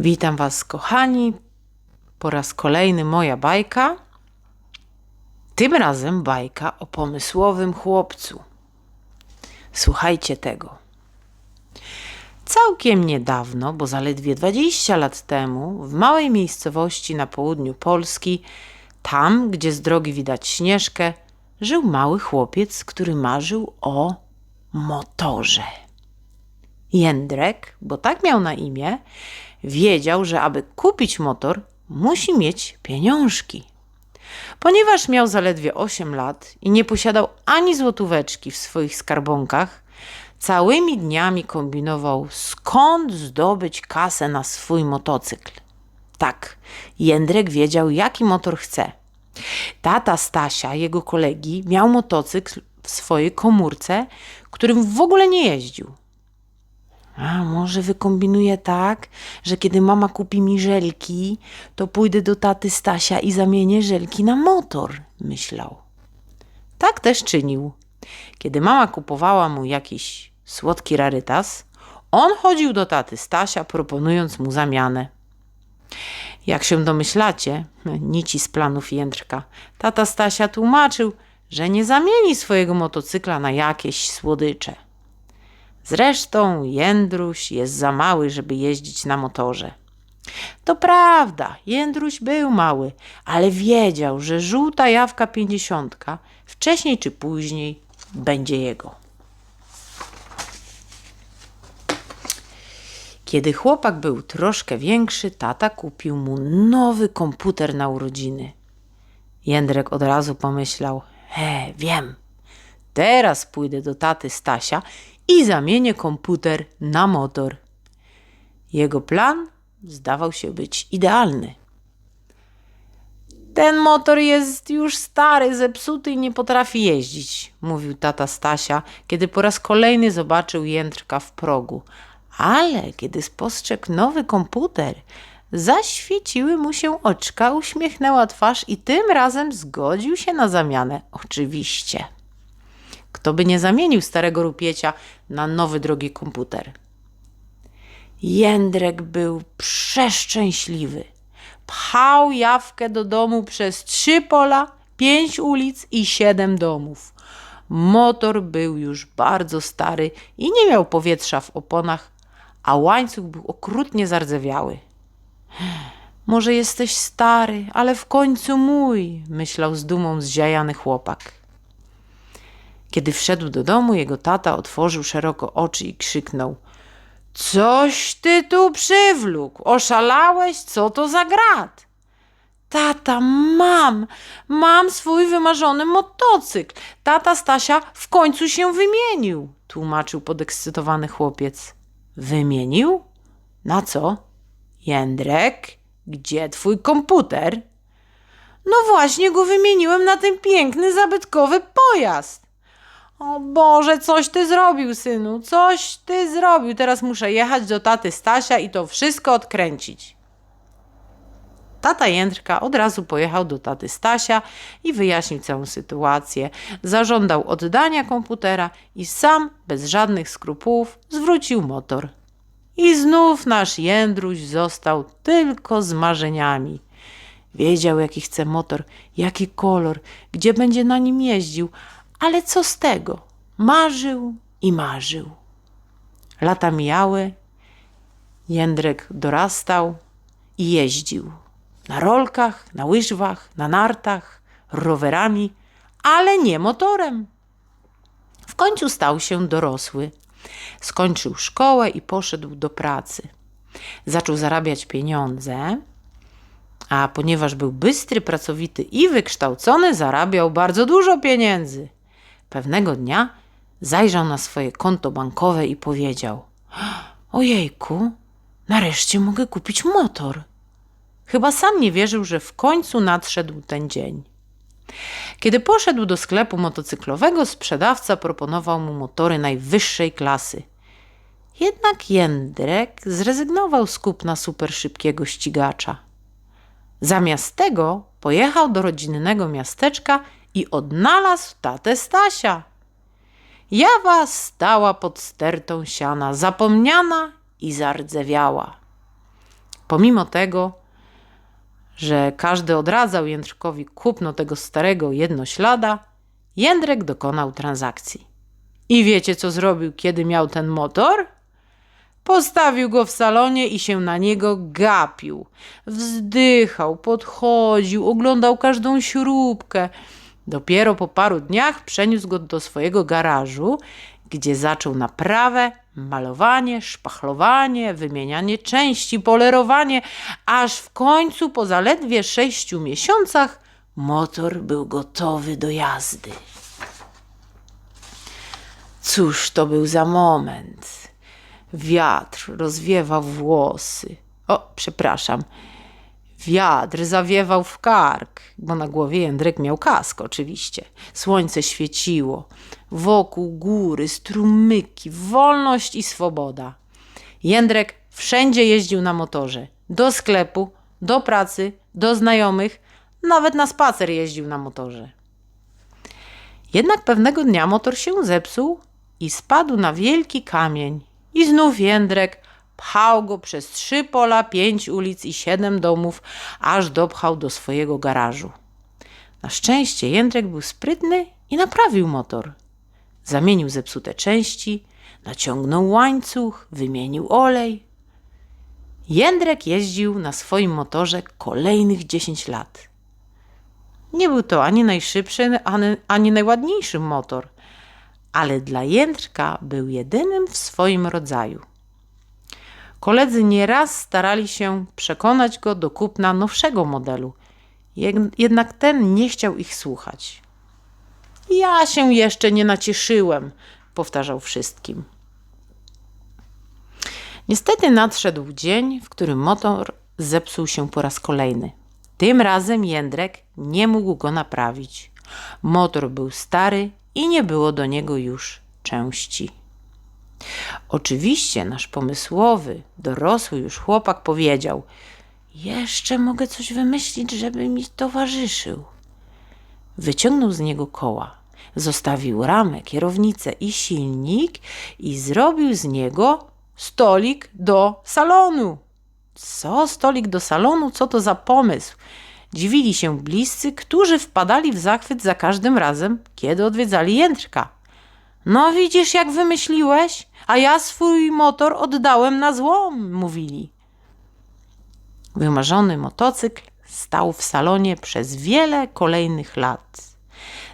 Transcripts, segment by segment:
Witam Was, kochani. Po raz kolejny moja bajka. Tym razem bajka o pomysłowym chłopcu. Słuchajcie tego. Całkiem niedawno, bo zaledwie 20 lat temu, w małej miejscowości na południu Polski, tam, gdzie z drogi widać śnieżkę, żył mały chłopiec, który marzył o motorze. Jędrek, bo tak miał na imię, wiedział, że aby kupić motor, musi mieć pieniążki. Ponieważ miał zaledwie 8 lat i nie posiadał ani złotóweczki w swoich skarbonkach, całymi dniami kombinował, skąd zdobyć kasę na swój motocykl. Tak, Jędrek wiedział, jaki motor chce. Tata Stasia, jego kolegi, miał motocykl w swojej komórce, którym w ogóle nie jeździł. A może wykombinuję tak, że kiedy mama kupi mi żelki, to pójdę do taty Stasia i zamienię żelki na motor, myślał. Tak też czynił. Kiedy mama kupowała mu jakiś słodki rarytas, on chodził do taty Stasia, proponując mu zamianę. Jak się domyślacie, nici z planów Jędrka, tata Stasia tłumaczył, że nie zamieni swojego motocykla na jakieś słodycze. Zresztą Jędruś jest za mały, żeby jeździć na motorze. To prawda, Jędruś był mały, ale wiedział, że żółta jawka pięćdziesiątka wcześniej czy później będzie jego. Kiedy chłopak był troszkę większy, tata kupił mu nowy komputer na urodziny. Jędrek od razu pomyślał: He, wiem, teraz pójdę do taty Stasia i zamienię komputer na motor. Jego plan zdawał się być idealny. Ten motor jest już stary, zepsuty i nie potrafi jeździć, mówił tata Stasia, kiedy po raz kolejny zobaczył Jędrka w progu. Ale kiedy spostrzegł nowy komputer, zaświeciły mu się oczka, uśmiechnęła twarz i tym razem zgodził się na zamianę. Oczywiście. Kto by nie zamienił starego rupiecia na nowy drogi komputer? Jędrek był przeszczęśliwy. Pchał jawkę do domu przez trzy pola, pięć ulic i siedem domów. Motor był już bardzo stary i nie miał powietrza w oponach, a łańcuch był okrutnie zardzewiały. Może jesteś stary, ale w końcu mój, myślał z dumą zziajany chłopak. Kiedy wszedł do domu, jego tata otworzył szeroko oczy i krzyknął: Coś ty tu przywlókł? Oszalałeś? Co to za grat? Tata, mam, mam swój wymarzony motocykl. Tata Stasia w końcu się wymienił, tłumaczył podekscytowany chłopiec. Wymienił? Na co? Jędrek, gdzie twój komputer? No właśnie go wymieniłem na ten piękny, zabytkowy pojazd. O Boże, coś ty zrobił, synu, coś ty zrobił. Teraz muszę jechać do taty Stasia i to wszystko odkręcić. Tata Jędrka od razu pojechał do taty Stasia i wyjaśnił całą sytuację. Zażądał oddania komputera i sam, bez żadnych skrupułów, zwrócił motor. I znów nasz Jędruś został tylko z marzeniami. Wiedział, jaki chce motor, jaki kolor, gdzie będzie na nim jeździł, ale co z tego? Marzył i marzył. Lata mijały, Jędrek dorastał i jeździł. Na rolkach, na łyżwach, na nartach, rowerami, ale nie motorem. W końcu stał się dorosły. Skończył szkołę i poszedł do pracy. Zaczął zarabiać pieniądze, a ponieważ był bystry, pracowity i wykształcony, zarabiał bardzo dużo pieniędzy. Pewnego dnia zajrzał na swoje konto bankowe i powiedział: Ojejku, nareszcie mogę kupić motor. Chyba sam nie wierzył, że w końcu nadszedł ten dzień. Kiedy poszedł do sklepu motocyklowego, sprzedawca proponował mu motory najwyższej klasy. Jednak Jędrek zrezygnował z kupna super szybkiego ścigacza. Zamiast tego pojechał do rodzinnego miasteczka i odnalazł tatę Stasia. Jawa stała pod stertą siana, zapomniana i zardzewiała. Pomimo tego, że każdy odradzał Jędrkowi kupno tego starego jednoślada, Jędrek dokonał transakcji. I wiecie, co zrobił, kiedy miał ten motor? Postawił go w salonie i się na niego gapił. Wzdychał, podchodził, oglądał każdą śrubkę. Dopiero po paru dniach przeniósł go do swojego garażu, gdzie zaczął naprawę, malowanie, szpachlowanie, wymienianie części, polerowanie, aż w końcu po zaledwie sześciu miesiącach motor był gotowy do jazdy. Cóż to był za moment? Wiatr rozwiewał włosy. O, przepraszam. Wiatr zawiewał w kark, bo na głowie Jędrek miał kask oczywiście. Słońce świeciło. Wokół góry, strumyki, wolność i swoboda. Jędrek wszędzie jeździł na motorze. Do sklepu, do pracy, do znajomych, nawet na spacer jeździł na motorze. Jednak pewnego dnia motor się zepsuł i spadł na wielki kamień. I znów Jędrek pchał go przez trzy pola, pięć ulic i siedem domów, aż dopchał do swojego garażu. Na szczęście Jędrek był sprytny i naprawił motor. Zamienił zepsute części, naciągnął łańcuch, wymienił olej. Jędrek jeździł na swoim motorze kolejnych 10 lat. Nie był to ani najszybszy, ani, ani najładniejszy motor, ale dla Jędrka był jedynym w swoim rodzaju. Koledzy nieraz starali się przekonać go do kupna nowszego modelu, jednak ten nie chciał ich słuchać. Ja się jeszcze nie nacieszyłem, powtarzał wszystkim. Niestety nadszedł dzień, w którym motor zepsuł się po raz kolejny. Tym razem Jędrek nie mógł go naprawić. Motor był stary i nie było do niego już części. Oczywiście nasz pomysłowy, dorosły już chłopak powiedział: Jeszcze mogę coś wymyślić, żeby mi towarzyszył. Wyciągnął z niego koła, zostawił ramę, kierownicę i silnik i zrobił z niego stolik do salonu. Co stolik do salonu? Co to za pomysł? Dziwili się bliscy, którzy wpadali w zachwyt za każdym razem, kiedy odwiedzali Jędrka. No widzisz, jak wymyśliłeś, a ja swój motor oddałem na złom, mówili. Wymarzony motocykl stał w salonie przez wiele kolejnych lat.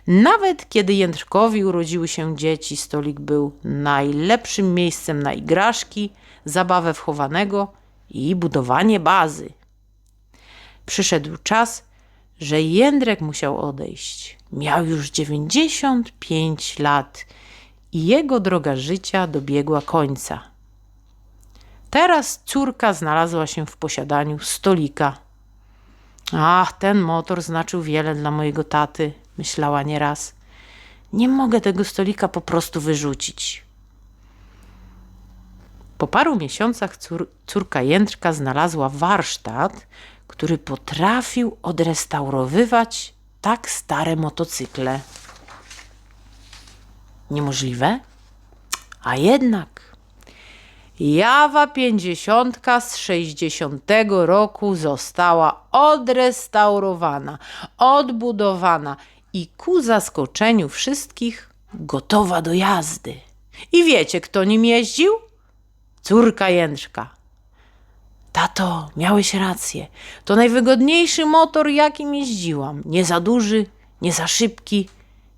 Nawet kiedy Jędrkowi urodziły się dzieci, stolik był najlepszym miejscem na igraszki, zabawę wchowanego i budowanie bazy. Przyszedł czas, że Jędrek musiał odejść. Miał już 95 lat i jego droga życia dobiegła końca. Teraz córka znalazła się w posiadaniu stolika. Ach, ten motor znaczył wiele dla mojego taty, myślała nieraz. Nie mogę tego stolika po prostu wyrzucić. Po paru miesiącach cór córka Jędrka znalazła warsztat, który potrafił odrestaurowywać tak stare motocykle. Niemożliwe? A jednak. Jawa pięćdziesiątka z sześćdziesiątego roku została odrestaurowana, odbudowana i ku zaskoczeniu wszystkich gotowa do jazdy. I wiecie, kto nim jeździł? Córka Jędrzka. Tato, miałeś rację. To najwygodniejszy motor, jakim jeździłam. Nie za duży, nie za szybki,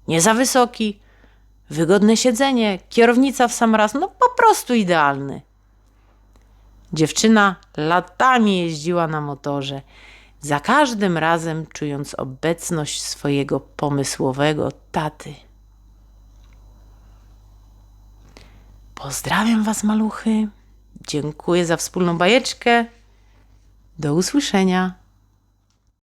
nie za wysoki. Wygodne siedzenie, kierownica w sam raz, no po prostu idealny. Dziewczyna latami jeździła na motorze, za każdym razem czując obecność swojego pomysłowego taty. Pozdrawiam Was, maluchy. Dziękuję za wspólną bajeczkę. Do usłyszenia.